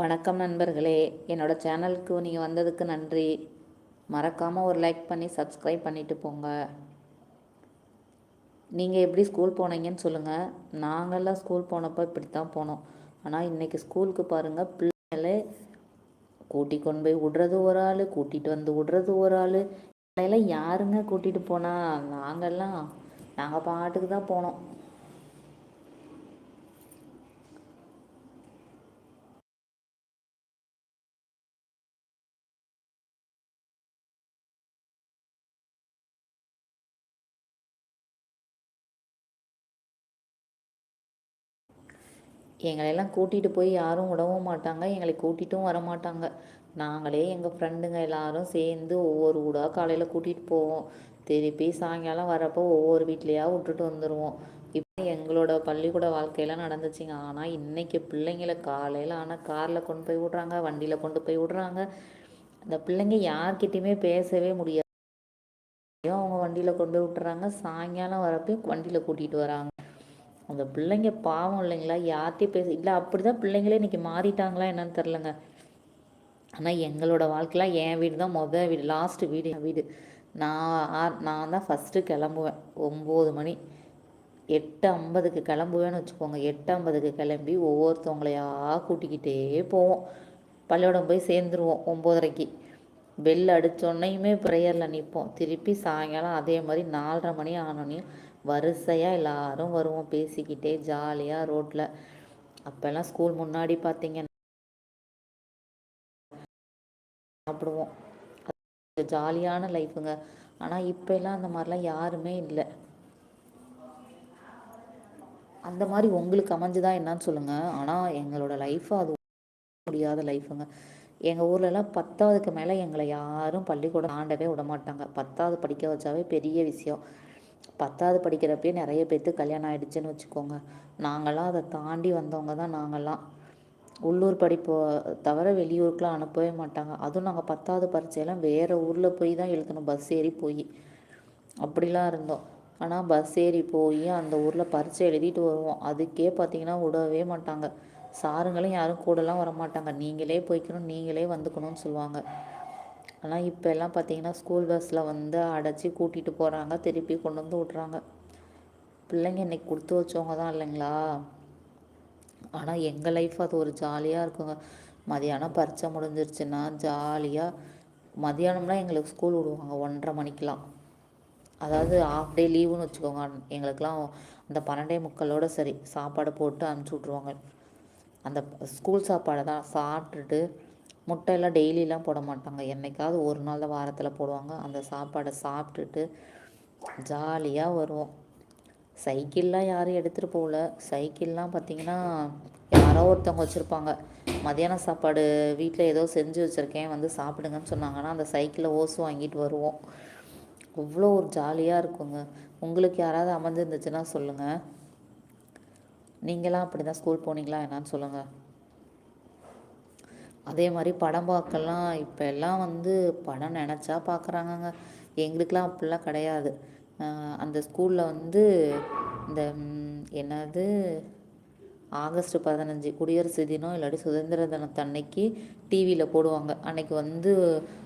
வணக்கம் நண்பர்களே. என்னோட சேனலுக்கு நீங்கள் வந்ததுக்கு நன்றி. மறக்காமல் ஒரு லைக் பண்ணி சப்ஸ்கிரைப் பண்ணிவிட்டு போங்க. நீங்கள் எப்படி ஸ்கூல் போனீங்கன்னு சொல்லுங்கள் நாங்கள்லாம் ஸ்கூல் போனப்போ இப்படி தான் போனோம். ஆனால் இன்றைக்கி ஸ்கூலுக்கு பாருங்கள் பிள்ளைங்களே கூட்டி கொண்டு போய் விடுறது ஒரு ஆள் கூட்டிகிட்டு வந்து விடுறது ஒரு ஆள். எல்லாம் யாருங்க கூட்டிகிட்டு போனால் நாங்கள்லாம் நாங்கள் பாட்டுக்கு தான் போனோம். எங்களையெல்லாம் கூட்டிகிட்டு போய் யாரும் விடவும் மாட்டாங்க. எங்களை கூட்டிகிட்டும் வர மாட்டாங்க நாங்களே எங்கள் ஃப்ரெண்டுங்க எல்லாரும் சேர்ந்து ஒவ்வொரு ஊடாக காலையில் கூட்டிகிட்டு போவோம். திருப்பி சாயங்காலம் வரப்போ ஒவ்வொரு வீட்லேயா விட்டுட்டு வந்துடுவோம் இப்போ எங்களோட பள்ளிக்கூட வாழ்க்கையெல்லாம் நடந்துச்சுங்க. ஆனால் இன்றைக்கி பிள்ளைங்கள காலையில் ஆனால் காரில் கொண்டு போய் விட்றாங்க. வண்டியில் கொண்டு போய் விட்றாங்க. அந்த பிள்ளைங்க யார்கிட்டையுமே பேசவே முடியாது. அவங்க வண்டியில் கொண்டு போய் விட்டுறாங்க. சாயங்காலம் வரப்போ வண்டியில் கூட்டிகிட்டு வராங்க. அந்த பிள்ளைங்க பாவம் இல்லைங்களா? யார்கிட்டையும் பேச இல்லை அப்படி தான் பிள்ளைங்களே இன்றைக்கி மாறிட்டாங்களா என்னன்னு தெரிலங்க ஆனால் எங்களோட வாழ்க்கையில் என் வீடு தான் மொதல் வீடு லாஸ்ட்டு வீடு என் வீடு. நான் நான் தான் ஃபஸ்ட்டு கிளம்புவேன். ஒம்பது மணி எட்டு ஐம்பதுக்கு கிளம்புவேன்னு வச்சுக்கோங்க. எட்டு ஐம்பதுக்கு கிளம்பி ஒவ்வொருத்தவங்களையா கூட்டிக்கிட்டே போவோம். பள்ளியோடம் போய் சேர்ந்துருவோம் ஒம்போதரைக்கு. பெல் அடித்தோன்னையுமே ப்ரேயரில் நிற்போம் திருப்பி சாயங்காலம் அதே மாதிரி நாலரை மணி ஆனோனையும் வரிசையாக எல்லாரும் வருவோம் பேசிக்கிட்டே ஜாலியாக ரோட்டில் அப்போல்லாம் ஸ்கூல் முன்னாடி பார்த்தீங்கன்னா சாப்பிடுவோம். ஜாலியான லைஃபுங்க. ஆனால் இப்போல்லாம் அந்த மாதிரிலாம் யாருமே இல்லை. அந்த மாதிரி உங்களுக்கு அமைஞ்சுதான் என்னன்னு சொல்லுங்கள் ஆனால் எங்களோட லைஃப் அது முடியாத லைஃபுங்க எங்கள் ஊர்லலாம் பத்தாவதுக்கு மேலே எங்களை யாரும் பள்ளிக்கூடம் ஆண்டவே விட மாட்டாங்க பத்தாவது படிக்க வச்சாவே பெரிய விஷயம். பத்தாவது படிக்கிறப்பயே நிறைய பேர்த்துக்கு கல்யாணம் ஆகிடுச்சுன்னு வச்சுக்கோங்க. நாங்களாம் அதை தாண்டி வந்தவங்க தான் நாங்களாம் உள்ளூர் படிப்பு தவிர வெளியூருக்குலாம் அனுப்பவே மாட்டாங்க. அதுவும் நாங்கள் பத்தாவது பரீட்சையெல்லாம் வேறு ஊரில் போய் தான் எழுதணும். பஸ் ஏறி போய். அப்படிலாம் இருந்தோம். ஆனால் பஸ் ஏறி போய் அந்த ஊரில் பரீட்சை எழுதிட்டு வருவோம். அதுக்கே பார்த்தீங்கன்னா விடவே மாட்டாங்க. சாருங்களும் யாரும் கூடலாம் வர மாட்டாங்க நீங்களே போய்க்கணும் நீங்களே வந்துக்கணும்னு சொல்லுவாங்க. ஆனால் இப்போ எல்லாம் பார்த்தீங்கன்னா ஸ்கூல் பஸ்ஸில் வந்து அடைச்சி கூட்டிகிட்டு போகிறாங்க திருப்பி கொண்டு வந்து விட்றாங்க. பிள்ளைங்க இன்றைக்கி கொடுத்து வச்சவங்க தான் இல்லைங்களா? ஆனால் எங்கள் லைஃப் அது ஒரு ஜாலியாக இருக்குங்க. மதியானம் பரீட்சை முடிஞ்சிருச்சுன்னா ஜாலியாக மதியானம்லாம் எங்களுக்கு ஸ்கூல் விடுவாங்க ஒன்றரை மணிக்கெலாம் அதாவது ஆஃப் டே லீவுன்னு வச்சுக்கோங்க. எங்களுக்கெலாம் அந்த பன்னெண்டே முக்களோட சரி சாப்பாடு போட்டு அனுப்பிச்சி விட்ருவாங்க அந்த ஸ்கூல் சாப்பாடை தான் சாப்பிட்டுட்டு முட்டையெல்லாம் டெய்லியெலாம் போட மாட்டாங்க. என்றைக்காவது ஒரு நாள் தான் வாரத்தில் போடுவாங்க. அந்த சாப்பாடை சாப்பிட்டுட்டு ஜாலியாக வருவோம். சைக்கிள்லாம் யாரும் எடுத்துகிட்டு போகல. சைக்கிள்லாம் பார்த்திங்கன்னா யாரோ ஒருத்தவங்க வச்சுருப்பாங்க. மதியானம் சாப்பாடு வீட்டில் ஏதோ செஞ்சு வச்சுருக்கேன் வந்து சாப்பிடுங்கன்னு சொன்னாங்கன்னா அந்த சைக்கிளில் ஓசு வாங்கிட்டு வருவோம். அவ்வளோ ஒரு ஜாலியாக இருக்குங்க. உங்களுக்கு யாராவது அமைஞ்சிருந்துச்சுன்னா சொல்லுங்கள் நீங்களாம் அப்படி தான் ஸ்கூல் போனீங்களா? என்னான்னு சொல்லுங்கள் அதே மாதிரி படம் பார்க்கலாம். இப்போ எல்லாம் வந்து படம் நினச்சா பார்க்குறாங்கங்க. எங்களுக்கெலாம் அப்படிலாம் கிடையாது. அந்த ஸ்கூலில் வந்து இந்த என்னது ஆகஸ்ட் பதினஞ்சு குடியரசு தினம் இல்லாட்டி சுதந்திர தினத்தன்னைக்கு டிவியில் போடுவாங்க. அன்னைக்கு வந்து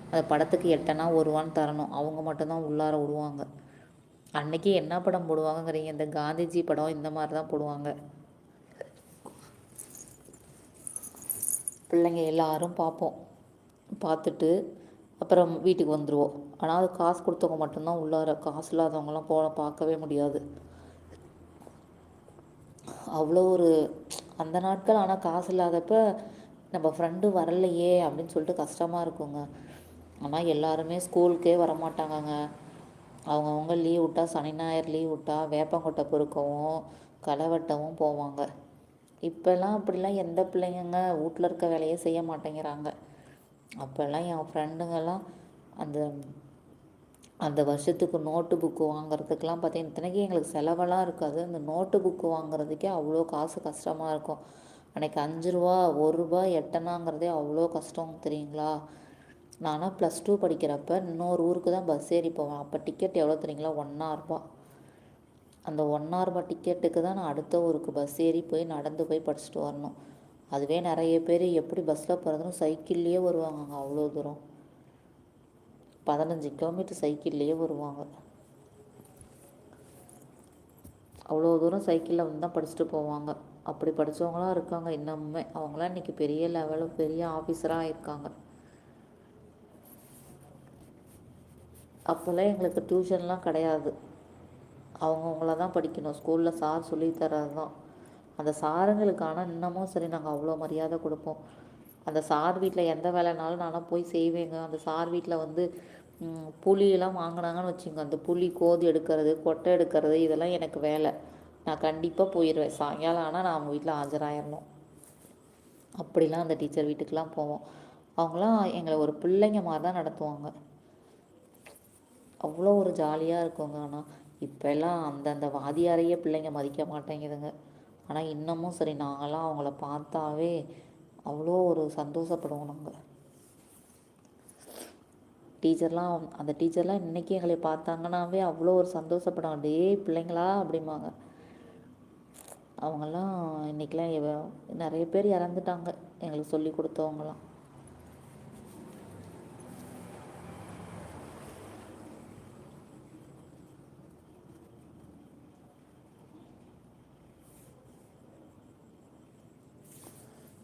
அந்த படத்துக்கு எட்டனா ஒருவான்னு தரணும். அவங்க மட்டும்தான் உள்ளார விடுவாங்க. அன்னைக்கு என்ன படம் போடுவாங்கங்கிறீங்க. இந்த காந்திஜி படம் இந்த மாதிரி தான் போடுவாங்க. பிள்ளைங்க எல்லாரும் பார்ப்போம். பார்த்துட்டு அப்புறம் வீட்டுக்கு வந்துடுவோம் ஆனால் அது காசு கொடுத்தவங்க மட்டும்தான் உள்ளார. காசு இல்லாதவங்களாம் போன பார்க்கவே முடியாது. அவ்வளோ ஒரு அந்த நாட்கள் ஆனால் காசு இல்லாதப்ப நம்ம ஃப்ரெண்டு வரலையே அப்படின்னு சொல்லிட்டு கஷ்டமாக இருக்குங்க. ஆனால் எல்லாருமே ஸ்கூலுக்கே வரமாட்டாங்கங்க. அவங்கவுங்க லீவ் விட்டால் சனி ஞாயிறு லீவ் விட்டால் வேப்பங்கொட்டை பொறுக்கவும் களை வெட்டவும் போவாங்க. இப்போல்லாம் அப்படிலாம் எந்த பிள்ளைங்கங்க வீட்டில் இருக்க வேலையே செய்ய மாட்டேங்கிறாங்க. அப்போல்லாம் என் ஃப்ரெண்டுங்கெல்லாம் அந்த அந்த வருஷத்துக்கு நோட்டு புக்கு வாங்குறதுக்கெலாம் பார்த்தீங்கன்னா இத்தனைக்கு எங்களுக்கு செலவெல்லாம் இருக்காது. அந்த நோட்டு புக்கு வாங்குறதுக்கே அவ்வளோ காசு கஷ்டமாக இருக்கும். அன்றைக்கி அஞ்சு ரூபா ஒரு ரூபா எட்டனாங்கிறதே அவ்வளோ கஷ்டம் தெரியுங்களா? நானும் ப்ளஸ் டூ படிக்கிறப்ப இன்னொரு ஊருக்கு தான் பஸ் ஏறி போவேன். அப்போ டிக்கெட் எவ்வளோ தெரியுங்களா? ஒன்றாரூபா அந்த ஒன் ஹவர் டிக்கெட்டுக்கு தான் நான் அடுத்த ஊருக்கு பஸ் ஏறி போய் நடந்து போய் படிச்சுட்டு வரணும். அதுவே நிறைய பேர் எப்படி பஸ்ஸில் போகிறதுன்னு சைக்கிள்லேயே வருவாங்க அவ்வளோ தூரம். பதினஞ்சு கிலோமீட்டர் சைக்கிள்லேயே வருவாங்க. அவ்வளோ தூரம் சைக்கிளில் வந்து தான் படிச்சுட்டு போவாங்க. அப்படி படித்தவங்களாம் இருக்காங்க இன்னமுமே. அவங்களாம் இன்றைக்கி பெரிய லெவலில் பெரிய ஆஃபீஸராக இருக்காங்க. அப்போல்லாம் எங்களுக்கு டியூஷன்லாம் கிடையாது. அவங்கவுங்கள தான் படிக்கணும். ஸ்கூலில் சார் சொல்லித்தரது தர்றது தான் அந்த சாருங்களுக்கான இன்னமும் சரி நாங்கள் அவ்வளோ மரியாதை கொடுப்போம். அந்த சார் வீட்டில் எந்த வேலைனாலும் நானும் போய் செய்வேங்க. அந்த சார் வீட்டில் வந்து புளியெல்லாம் வாங்கினாங்கன்னு வச்சுங்க. அந்த புளி கோதி எடுக்கிறது கொட்டை எடுக்கிறது இதெல்லாம் எனக்கு வேலை. நான் கண்டிப்பாக போயிடுவேன் சாயங்காலம் ஆனால் நான் அவங்க வீட்டில் ஆஜராயிடணும் அப்படிலாம் அந்த டீச்சர் வீட்டுக்கெலாம் போவோம். அவங்களாம் எங்களை ஒரு பிள்ளைங்க மாதிரி தான் நடத்துவாங்க. அவ்வளோ ஒரு ஜாலியாக இருக்குங்க ஆனால் இப்போல்லாம் அந்தந்த வாதியாரையே பிள்ளைங்க மதிக்க மாட்டேங்குதுங்க. ஆனால் இன்னமும் சரி நாங்களாம் அவங்கள பார்த்தாவே அவ்வளோ ஒரு சந்தோஷப்படுவோம் நாங்கள் டீச்சர்லாம் அந்த டீச்சர்லாம் இன்றைக்கி எங்களை பார்த்தாங்கன்னாவே அவ்வளோ ஒரு சந்தோஷப்படுவாங்க டே பிள்ளைங்களா அப்படிம்பாங்க. அவங்கெல்லாம் இன்றைக்கெலாம் நிறைய பேர் இறந்துட்டாங்க. எங்களுக்கு சொல்லி கொடுத்தவங்களாம்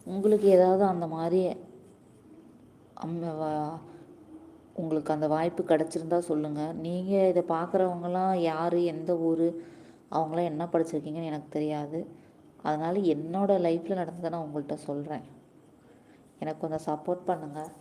உங்களுக்கு ஏதாவது அந்த மாதிரி உங்களுக்கு அந்த வாய்ப்பு கிடச்சிருந்தா சொல்லுங்கள் நீங்கள் இதை பார்க்குறவங்களாம் யார் எந்த ஊர் அவங்களாம் என்ன படிச்சிருக்கீங்கன்னு எனக்கு தெரியாது. அதனால் என்னோடய லைஃப்பில் நடந்ததை நான் உங்கள்கிட்ட சொல்கிறேன் எனக்கு கொஞ்சம் சப்போர்ட் பண்ணுங்கள்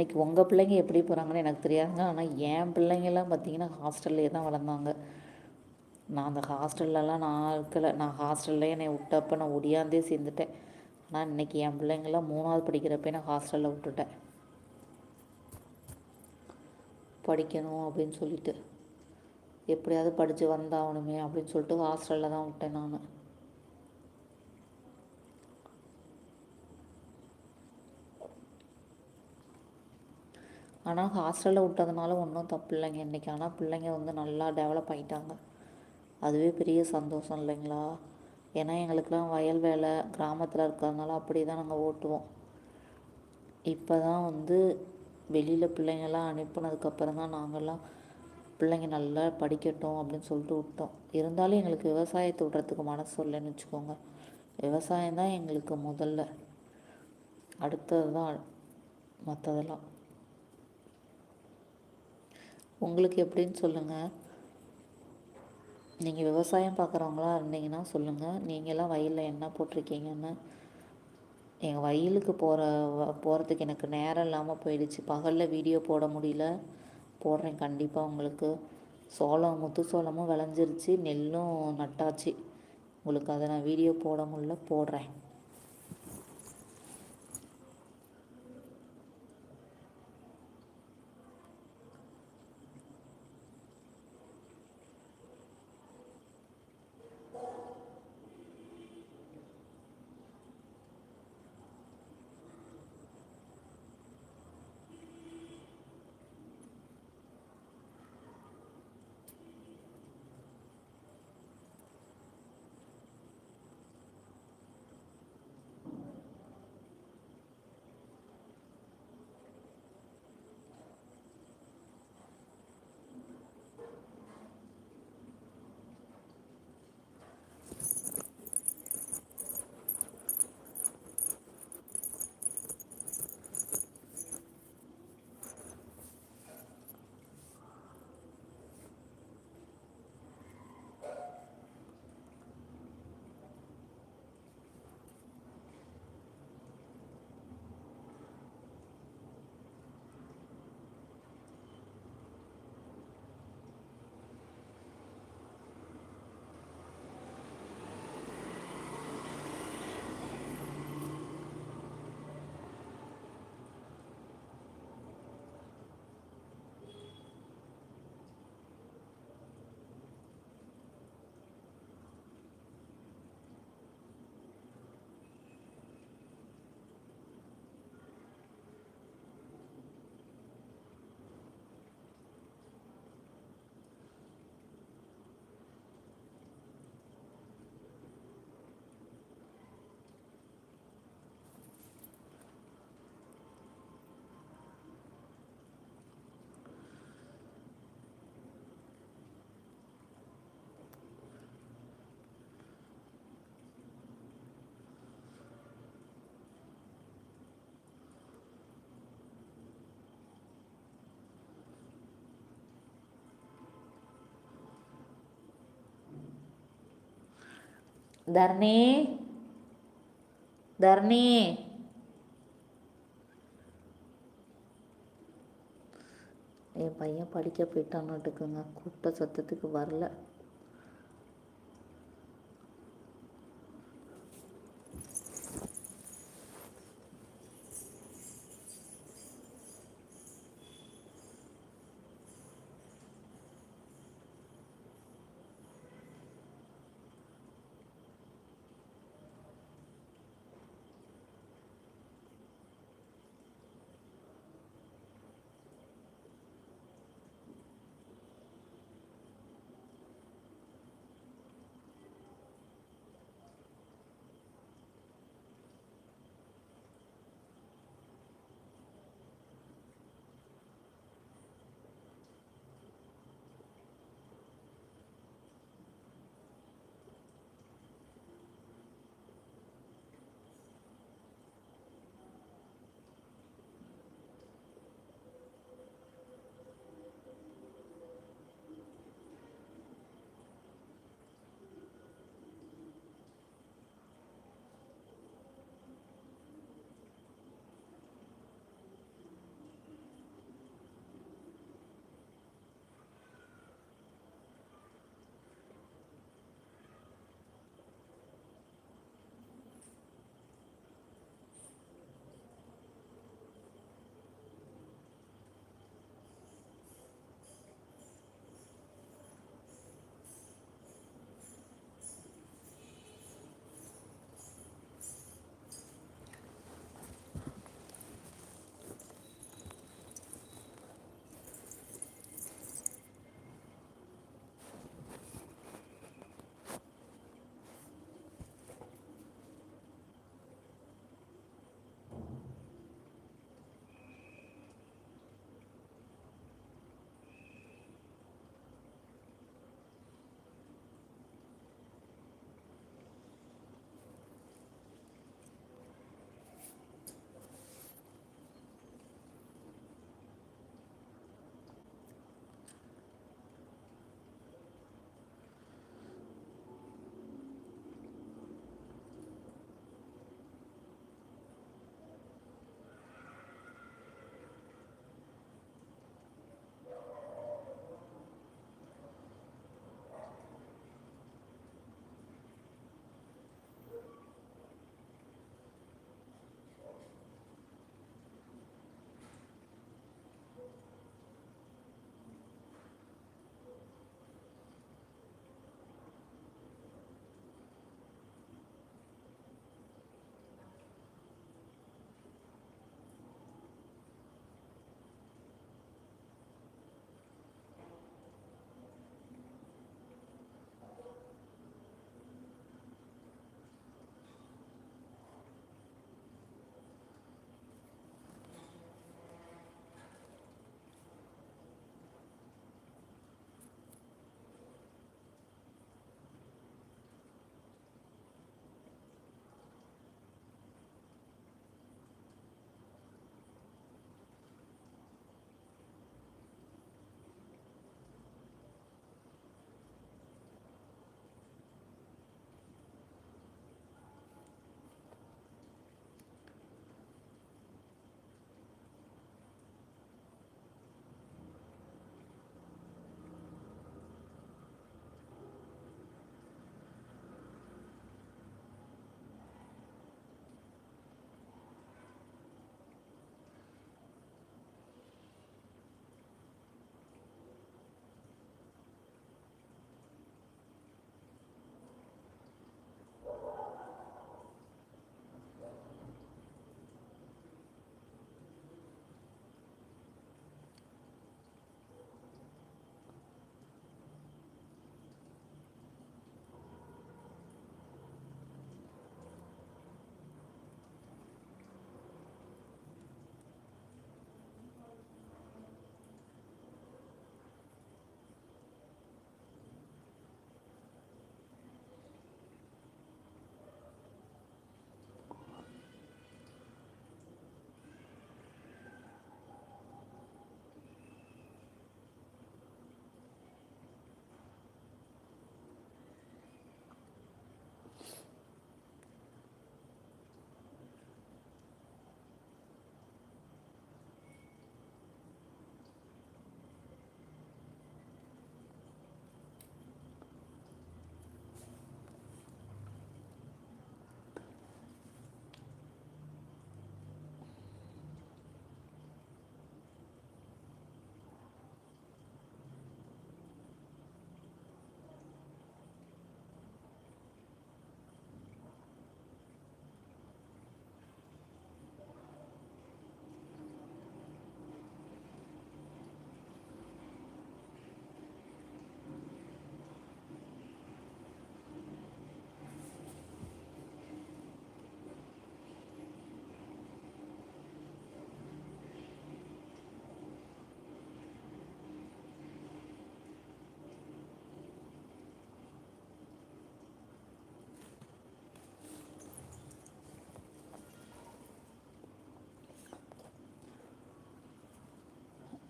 இன்றைக்கி உங்கள் பிள்ளைங்க எப்படி போகிறாங்கன்னு எனக்கு தெரியாதுங்க. ஆனால் என் பிள்ளைங்கள்லாம் பார்த்தீங்கன்னா ஹாஸ்டல்லே தான் வளர்ந்தாங்க. நான் அந்த ஹாஸ்டல்லலாம் நான் இருக்கலை. நான் ஹாஸ்டல்லே என்னை விட்டப்போ நான் ஒடியாந்தே சேர்ந்துட்டேன். ஆனால் இன்றைக்கி என் பிள்ளைங்களாம் மூணாவது படிக்கிறப்ப நான் ஹாஸ்டலில் விட்டுட்டேன். படிக்கணும் அப்படின்னு சொல்லிட்டு. எப்படியாவது படித்து வந்தாகணுமே அப்படின்னு சொல்லிட்டு ஹாஸ்டலில் தான் விட்டேன் நான். ஆனால் ஹாஸ்டலில் விட்டதுனால ஒன்றும் தப்பு இல்லைங்க. இன்றைக்கி ஆனால் பிள்ளைங்க வந்து நல்லா டெவலப் ஆகிட்டாங்க அதுவே பெரிய சந்தோஷம் இல்லைங்களா? ஏன்னா எங்களுக்கெலாம் வயல் வேலை கிராமத்தில் இருக்கிறதுனால அப்படி தான் நாங்கள் ஓட்டுவோம். இப்போ தான் வந்து வெளியில் பிள்ளைங்கள்லாம் அனுப்புனதுக்கப்புறம் தான் நாங்கள்லாம் பிள்ளைங்க நல்லா படிக்கட்டும் அப்படின்னு சொல்லிட்டு விட்டோம். இருந்தாலும் எங்களுக்கு விவசாயத்தை விட்றதுக்கு மனசு இல்லைன்னு வச்சுக்கோங்க. விவசாயம் தான் எங்களுக்கு முதல்ல. அடுத்தது தான் மற்றதெல்லாம் உங்களுக்கு எப்படின்னு சொல்லுங்கள் நீங்கள் விவசாயம் பார்க்குறவங்களா இருந்தீங்கன்னா சொல்லுங்கள் நீங்களாம் வயலில் என்ன போட்டிருக்கீங்கன்னு. எங்கள் வயலுக்கு போகிற போகிறதுக்கு எனக்கு நேரம் இல்லாமல் போயிடுச்சு. பகலில் வீடியோ போட முடியல. போடுறேன் கண்டிப்பாக உங்களுக்கு. சோளம் முத்து சோளமும் விளைஞ்சிருச்சு. நெல்லும் நட்டாச்சு. உங்களுக்கு அதை நான் வீடியோ போட முடியல போடுறேன். தர்ணி. தர்ணி. என் பையன் படிக்க போயிட்டான்னுட்டுக்குங்க கூப்பிட்ட சத்தத்துக்கு வரல.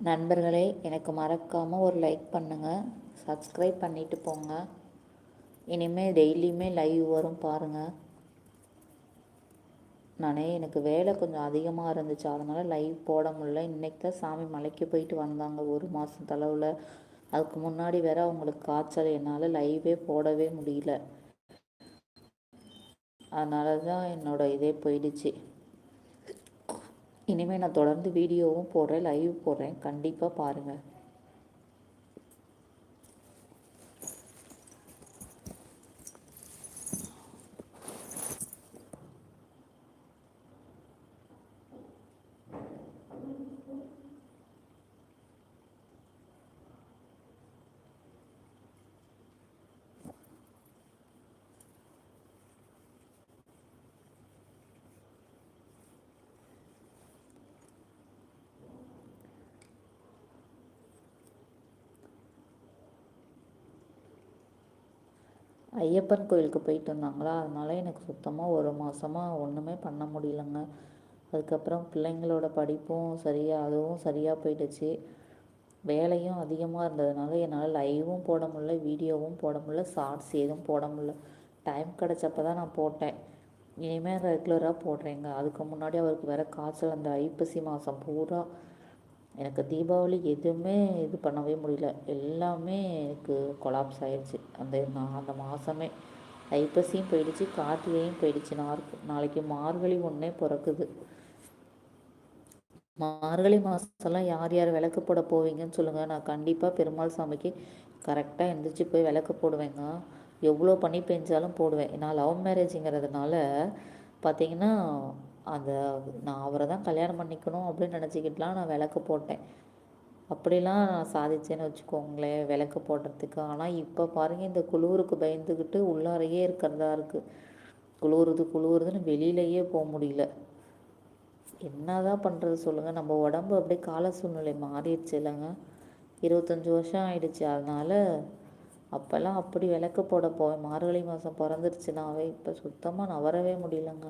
நண்பர்களே எனக்கு மறக்காமல் ஒரு லைக் பண்ணுங்கள் சப்ஸ்கிரைப் பண்ணிவிட்டு போங்க. இனிமேல் டெய்லியுமே லைவ் வரும் பாருங்கள் நானே எனக்கு வேலை கொஞ்சம் அதிகமாக இருந்துச்சு. அதனால் லைவ் போட முடியல. இன்றைக்கி தான் சாமி மலைக்கு போயிட்டு வந்தாங்க. ஒரு மாதம் தளவில் அதுக்கு முன்னாடி வேற அவங்களுக்கு காய்ச்சல். என்னால் லைவே போடவே முடியல. அதனால தான் என்னோட இதே போயிடுச்சு. இனிமேல் நான் தொடர்ந்து வீடியோவும் போடுறேன் லைவ் போடுறேன். கண்டிப்பாக பாருங்கள் ஐயப்பன் கோயிலுக்கு போயிட்டு வந்தாங்களா? அதனால் எனக்கு சுத்தமாக ஒரு மாதமாக ஒன்றுமே பண்ண முடியலங்க. அதுக்கப்புறம் பிள்ளைங்களோட படிப்பும் சரியாக அதுவும் சரியாக போயிடுச்சு. வேலையும் அதிகமாக இருந்ததுனால என்னால் லைவும் போட முடில வீடியோவும் போட முடில ஷார்ட்ஸ் எதுவும் போட முடில டைம் கிடச்சப்ப தான் நான் போட்டேன். இனிமேல் ரெகுலராக போடுறேங்க. அதுக்கு முன்னாடி அவருக்கு வேறு காய்ச்சல் அந்த ஐப்பசி மாதம் பூரா எனக்கு தீபாவளி எதுவுமே இது பண்ணவே முடியல. எல்லாமே எனக்கு கொலாப்ஸ் ஆயிடுச்சு அந்த நான் அந்த மாதமே ஐப்பசியும் போயிடுச்சு கார்த்திகையும் போயிடுச்சு. நாற்கு நாளைக்கு மார்கழி ஒன்றே பிறக்குது. மார்கழி மாதம்லாம் யார் யார் விளக்கு போட போவீங்கன்னு சொல்லுங்கள் நான் கண்டிப்பாக பெருமாள் சாமிக்கு கரெக்டாக எழுந்திரிச்சு போய் விளக்கு போடுவேங்க. எவ்வளோ பண்ணி பெஞ்சாலும் போடுவேன். நான் லவ் மேரேஜுங்கிறதுனால பார்த்தீங்கன்னா அந்த நான் அவரை தான் கல்யாணம் பண்ணிக்கணும் அப்படின்னு நினச்சிக்கிட்டுலாம் நான் விளக்கு போட்டேன். அப்படிலாம் நான் சாதிச்சேன்னு வச்சுக்கோங்களேன் விளக்கு போடுறதுக்கு. ஆனால் இப்போ பாருங்கள் இந்த குளிருக்கு பயந்துக்கிட்டு உள்ளாரையே இருக்கிறதா இருக்குது குளிருது குளிருதுன்னு வெளியிலையே போக முடியல. என்ன தான் பண்ணுறது சொல்லுங்கள் நம்ம உடம்பு அப்படியே கால சூழ்நிலை மாறிடுச்சு இல்லைங்க. இருபத்தஞ்சி வருஷம் ஆயிடுச்சு. அதனால் அப்போல்லாம் அப்படி விளக்கு போட போவேன் மார்கழி மாதம் பிறந்துருச்சுனாவே இப்போ சுத்தமாக நவரவே முடியலங்க.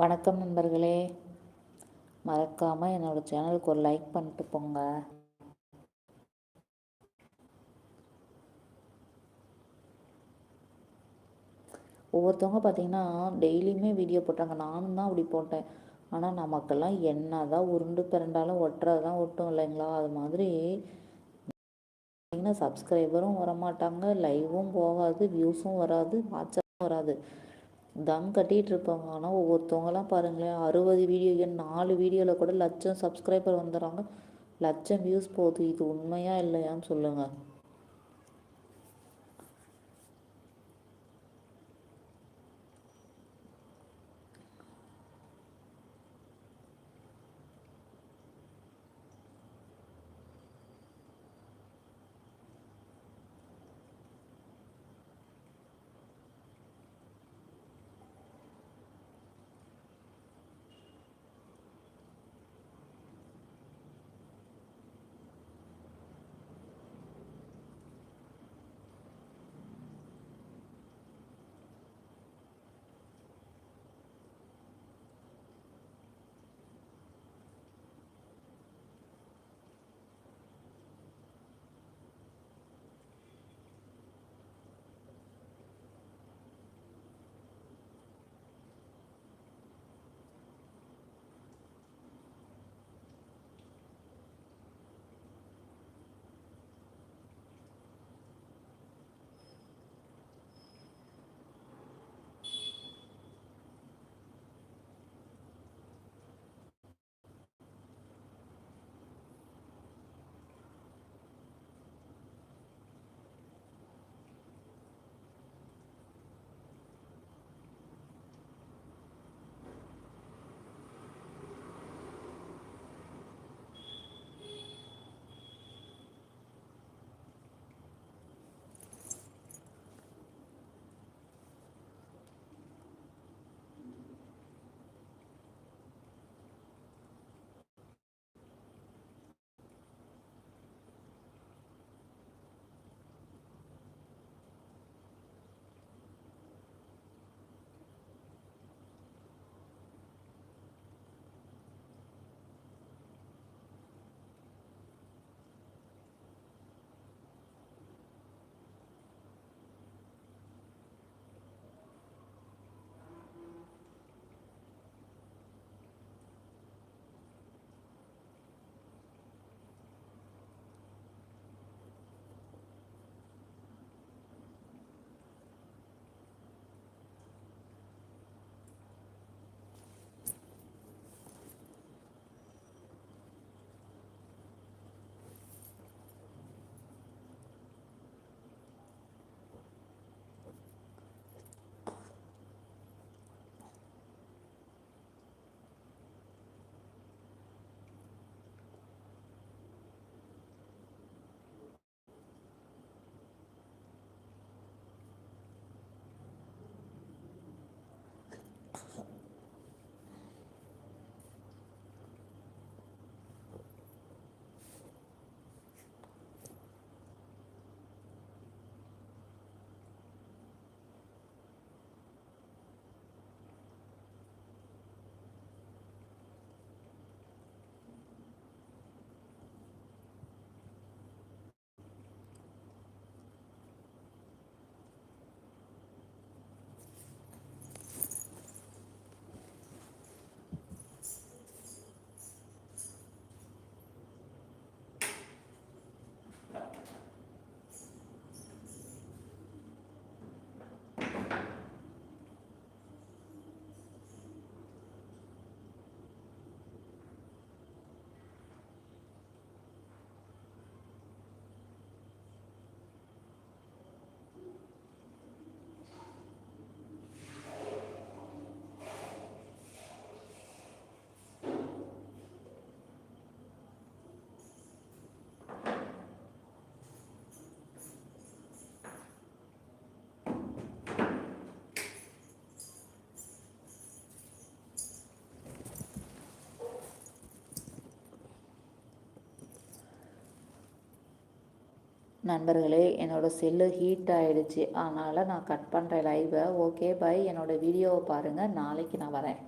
வணக்கம் நண்பர்களே. மறக்காமல் என்னோடய சேனலுக்கு ஒரு லைக் பண்ணிட்டு போங்க. ஒவ்வொருத்தவங்க பார்த்தீங்கன்னா டெய்லியுமே வீடியோ போட்டாங்க. நானும் தான் அப்படி போட்டேன். ஆனால் நமக்கெல்லாம் என்ன தான் உருண்டு பிறண்டாலும் ஒட்டுறது தான் ஒட்டும் இல்லைங்களா? அது மாதிரி பார்த்தீங்கன்னா சப்ஸ்கிரைபரும் வரமாட்டாங்க. லைவும் போகாது வியூஸும் வராது வாட்சப்பும் வராது. தம் கட்டிகிட்டு இருப்பாங்க ஆனால் ஒவ்வொருத்தவங்கலாம் பாருங்களேன் அறுபது வீடியோ என் நாலு வீடியோவில் கூட லட்சம் சப்ஸ்கிரைபர் வந்துடுறாங்க. லட்சம் வியூஸ் போகுது. இது உண்மையா இல்லையான்னு சொல்லுங்கள் நண்பர்களே என்னோடய செல்லு ஹீட் ஆகிடுச்சு அதனால் நான் கட் பண்ணுறேன் லைவை ஓகே பை என்னோடய வீடியோவை பாருங்கள் நாளைக்கு நான் வரேன்.